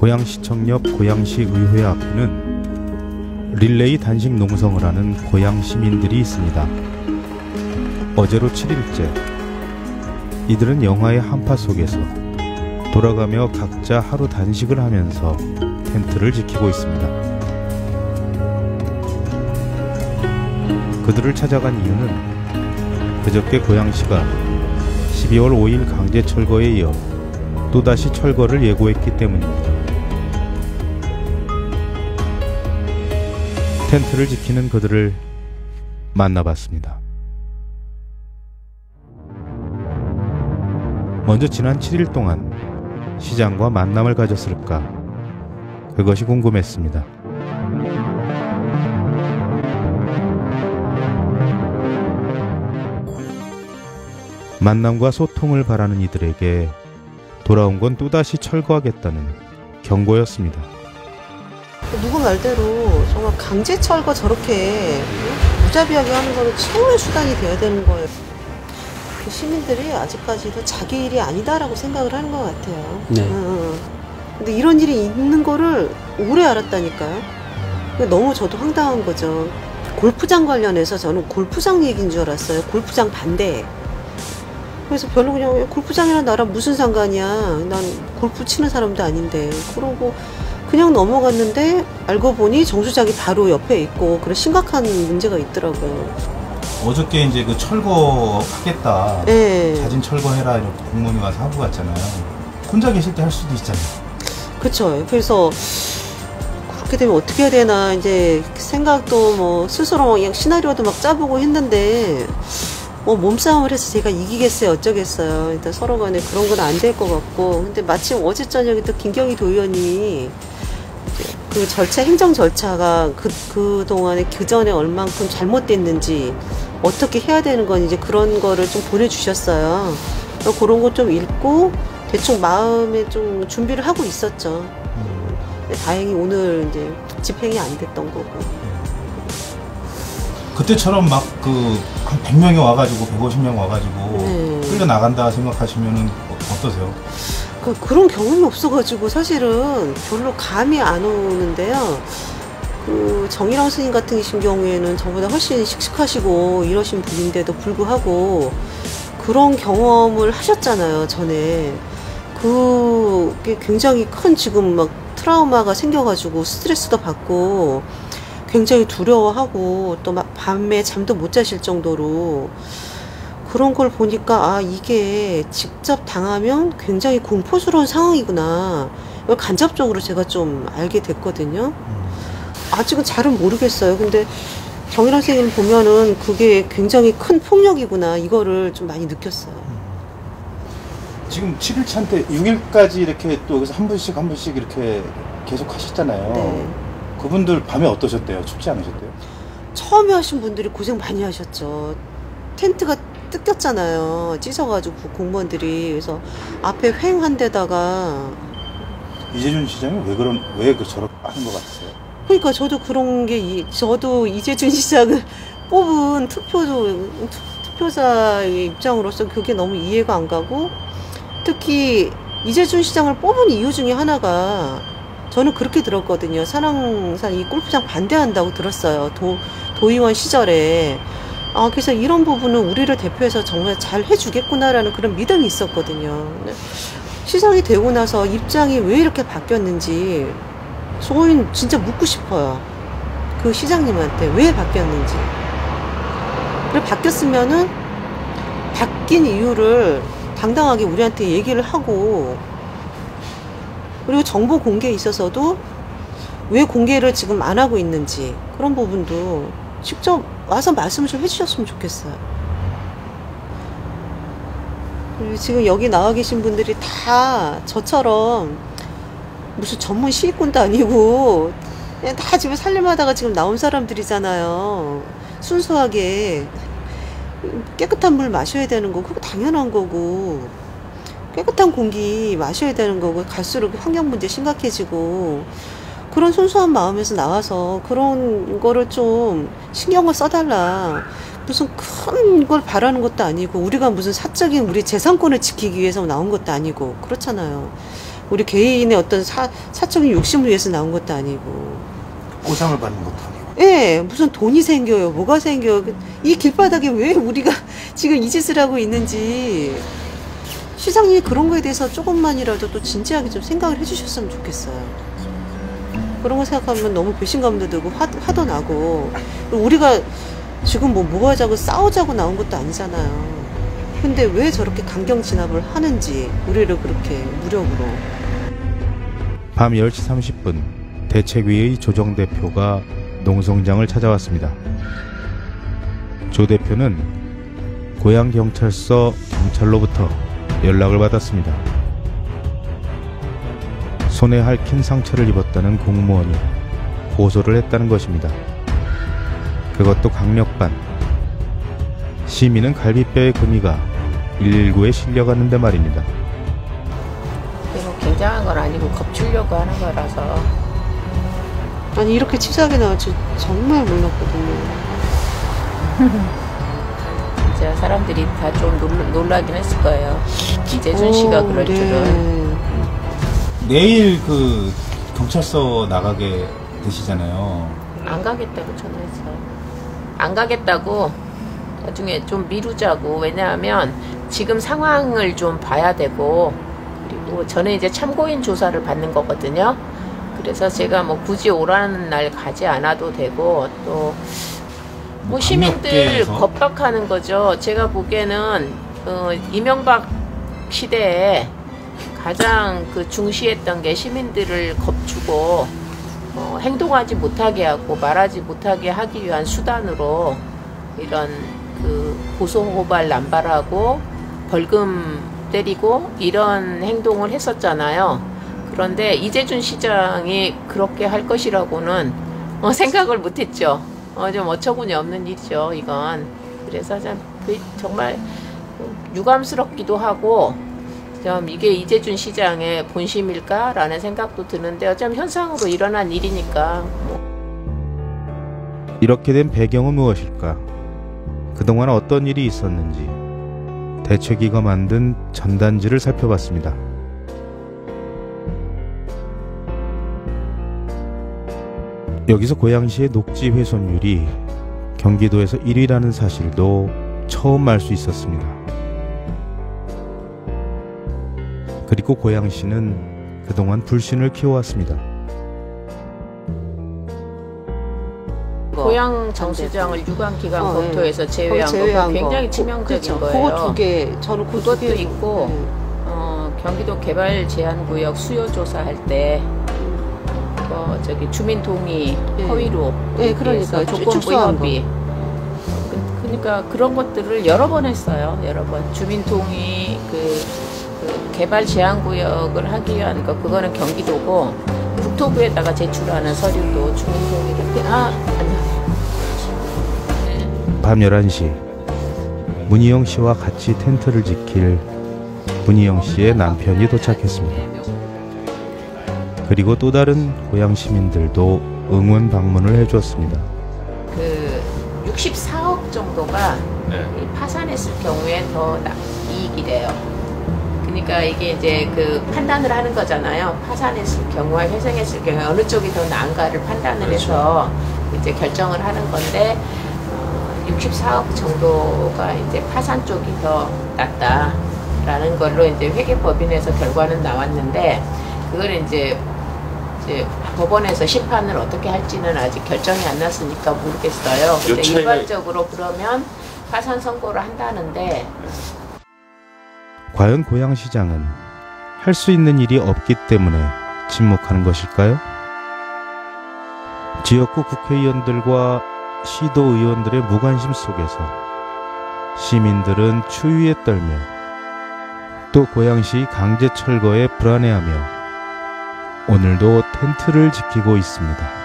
고양시청 옆 고양시 의회 앞에는 릴레이 단식 농성을 하는 고양 시민들이 있습니다. 어제로 7일째. 이들은 영화의 한파 속에서 돌아가며 각자 하루 단식을 하면서 텐트를 지키고 있습니다. 그들을 찾아간 이유는 그저께 고양시가 12월 5일 강제 철거에 이어 또다시 철거를 예고했기 때문입니다. 텐트를 지키는 그들을 만나봤습니다. 먼저 지난 7일 동안 시장과 만남을 가졌을까? 그것이 궁금했습니다. 만남과 소통을 바라는 이들에게 돌아온 건 또다시 철거하겠다는 경고였습니다. 누구 말대로 강제 철거 저렇게 무자비하게 하는 거는 최후의 수단이 돼야 되는 거예요. 그 시민들이 아직까지도 자기 일이 아니다라고 생각을 하는 것 같아요. 네. 응. 근데 이런 일이 있는 거를 오래 알았다니까요. 너무 저도 황당한 거죠. 골프장 관련해서 저는 골프장 얘기인 줄 알았어요. 골프장 반대. 그래서 별로 그냥 골프장이랑 나랑 무슨 상관이야. 난 골프 치는 사람도 아닌데. 그러고 그냥 넘어갔는데 알고 보니 정수장이 바로 옆에 있고 그런 심각한 문제가 있더라고요. 어저께 이제 그 철거하겠다. 네. 자진 철거해라 이렇게 공무원이 와서 하고 갔잖아요. 혼자 계실 때 할 수도 있잖아요. 그렇죠. 그래서 그렇게 되면 어떻게 해야 되나 이제 생각도 뭐 스스로 그냥 시나리오도 막 짜보고 했는데 뭐 몸싸움을 해서 제가 이기겠어요 어쩌겠어요. 일단 서로 간에 그런 건 안 될 것 같고 근데 마침 어제 저녁에 또 김경희 도의원님이 그 절차 행정 절차가 그, 그 동안에 그 전에 얼만큼 잘못됐는지 어떻게 해야 되는 건 이제 그런 거를 좀 보내주셨어요. 그런 거 좀 읽고 대충 마음에 좀 준비를 하고 있었죠. 다행히 오늘 이제 집행이 안 됐던 거고. 그때처럼 막 그 한 100명이 와가지고 150명 와가지고 네. 끌려 나간다 생각하시면은 어- 어떠세요? 그, 그런 경험이 없어가지고 사실은 별로 감이 안 오는데요. 그 정일왕 스님 같은 경우에는 저보다 훨씬 씩씩하시고 이러신 분인데도 불구하고 그런 경험을 하셨잖아요, 전에. 그게 굉장히 큰 지금 막 트라우마가 생겨가지고 스트레스도 받고 굉장히 두려워하고 또 막 밤에 잠도 못 자실 정도로 그런 걸 보니까 아 이게 직접 당하면 굉장히 공포스러운 상황이구나 이걸 간접적으로 제가 좀 알게 됐거든요 아직은 잘은 모르겠어요 근데 정일환 선생님 보면은 그게 굉장히 큰 폭력이구나 이거를 좀 많이 느꼈어요 지금 7일 차인데 6일까지 이렇게 또 여기서 한 분씩 한 분씩 이렇게 계속 하셨잖아요. 네. 그분들 밤에 어떠셨대요? 춥지 않으셨대요? 처음에 하신 분들이 고생 많이 하셨죠 텐트가 뜯겼잖아요 찢어가지고 공무원들이 그래서 앞에 횡한 데다가 이재준 시장이 왜 그런 왜 그 저렇게 하는 것 같으세요? 그러니까 저도 그런 게 이- 저도 이재준 시장을 뽑은 투표도 투- 투표자의 입장으로서 그게 너무 이해가 안 가고 특히 이재준 시장을 뽑은 이유 중에 하나가 저는 그렇게 들었거든요. 산왕산 이 골프장 반대한다고 들었어요. 도, 도의원 시절에. 아, 그래서 이런 부분은 우리를 대표해서 정말 잘 해주겠구나라는 그런 믿음이 있었거든요. 시장이 되고 나서 입장이 왜 이렇게 바뀌었는지 저희는 진짜 묻고 싶어요. 그 시장님한테 왜 바뀌었는지. 그래 바뀌었으면은 바뀐 이유를 당당하게 우리한테 얘기를 하고 그리고 정보 공개에 있어서도 왜 공개를 지금 안 하고 있는지 그런 부분도 직접 와서 말씀을 좀 해주셨으면 좋겠어요. 그리고 지금 여기 나와 계신 분들이 다 저처럼 무슨 전문 시위꾼도 아니고 그냥 다 집에 살림하다가 지금 나온 사람들이잖아요. 순수하게 깨끗한 물 마셔야 되는 거 그거 당연한 거고 깨끗한 공기 마셔야 되는 거고 갈수록 환경 문제 심각해지고 그런 순수한 마음에서 나와서 그런 거를 좀 신경을 써달라. 무슨 큰 걸 바라는 것도 아니고 우리가 무슨 사적인 우리 재산권을 지키기 위해서 나온 것도 아니고 그렇잖아요. 우리 개인의 어떤 사, 사적인 욕심을 위해서 나온 것도 아니고. 보상을 받는 것도 아니고. 예, 무슨 돈이 생겨요. 뭐가 생겨요. 이 길바닥에 왜 우리가 지금 이 짓을 하고 있는지. 시장님이 그런 거에 대해서 조금만이라도 또 진지하게 좀 생각을 해주셨으면 좋겠어요. 그런 거 생각하면 너무 배신감도 들고 화, 화도 나고. 우리가 지금 뭐 뭐 하자고 싸우자고 나온 것도 아니잖아요. 근데 왜 저렇게 강경 진압을 하는지, 우리를 그렇게 무력으로. 밤 10시 30분 대책위의 조정 대표가 농성장을 찾아왔습니다. 조 대표는 고향 경찰서 경찰로부터 연락을 받았습니다. 손에 핥힌 상처를 입었다는 공무원이 고소를 했다는 것입니다. 그것도 강력반. 시민은 갈비뼈의 금이가 119에 실려갔는데 말입니다. 뭐 굉장한 건 아니고 겁주려고 하는 거라서 아니, 이렇게 치사하게 나올지 정말 몰랐거든요. 진짜 사람들이 다 좀 놀라긴 했을 거예요. 이재준 씨가 오, 그럴 네. 줄은. 내일 그 경찰서 나가게 되시잖아요. 안 가겠다고 전화했어요. 안 가겠다고 나중에 좀 미루자고 왜냐하면 지금 상황을 좀 봐야 되고 그리고 저는 이제 참고인 조사를 받는 거거든요. 그래서 제가 뭐 굳이 오라는 날 가지 않아도 되고 또 뭐 시민들? 겁박하는 거죠. 제가 보기에는 어, 이명박 시대에 가장 그 중시했던 게 시민들을 겁주고 어, 행동하지 못하게 하고 말하지 못하게 하기 위한 수단으로 이런 그 고소고발 남발하고 벌금 때리고 이런 행동을 했었잖아요. 그런데 이재준 시장이 그렇게 할 것이라고는 어, 생각을 못했죠. 어, 좀 어처구니 없는 일이죠, 이건. 그래서 참, 그 정말 유감스럽기도 하고, 좀 이게 이재준 시장의 본심일까라는 생각도 드는데, 어쩜 현상으로 일어난 일이니까, 뭐, 이렇게 된 배경은 무엇일까? 그동안 어떤 일이 있었는지 대책위가 만든 전단지를 살펴봤습니다. 여기서 고양시의 녹지 훼손율이 경기도에서 1위라는 사실도 처음 알 수 있었습니다. 그리고 고양시는 그동안 불신을 키워왔습니다. 고향 정수장을 유관기관 어, 검토에서 제외한 제외한 거 굉장히 거. 치명적인 그렇죠. 거예요. 그거 두 개, 저는 그 그것도 두 개- 있고, 네. 어, 경기도 개발 제한 구역 수요 조사할 때 어, 저기 주민 동의 예. 허위로 예, 이렇게 그러니까 조건부 협의. 그- 그러니까 그런 것들을 여러 번 했어요. 여러 번 주민 동의 그, 그 개발 제한 구역을 하기 위한 거 그거는 경기도고 국토부에다가 제출하는 서류도 주민 동의를 아 아니야. 밤 11시 문희영 씨와 같이 텐트를 지킬 문희영 씨의 남편이 도착했습니다. 그리고 또 다른 고향 시민들도 응원 방문을 해주었습니다. 그 64억 정도가 네. 이 파산했을 경우에 더 나- 이익이 돼요. 그러니까 이게 이제 그 판단을 하는 거잖아요. 파산했을 경우와 회생했을 경우에 어느 쪽이 더 나은가를 판단을 그렇죠. 해서 이제 결정을 하는 건데 어, 64억 정도가 이제 파산 쪽이 더 낫다라는 걸로 이제 회계법인에서 결과는 나왔는데 그걸 이제 이제 법원에서 심판을 어떻게 할지는 아직 결정이 안 났으니까 모르겠어요. 근데 일반적으로 그러면 파산 선고를 한다는데 과연 고양시장은 할 수 있는 일이 없기 때문에 침묵하는 것일까요? 지역구 국회의원들과 시도 의원들의 무관심 속에서 시민들은 추위에 떨며 또 고양시 강제 철거에 불안해하며 오늘도 텐트를 지키고 있습니다.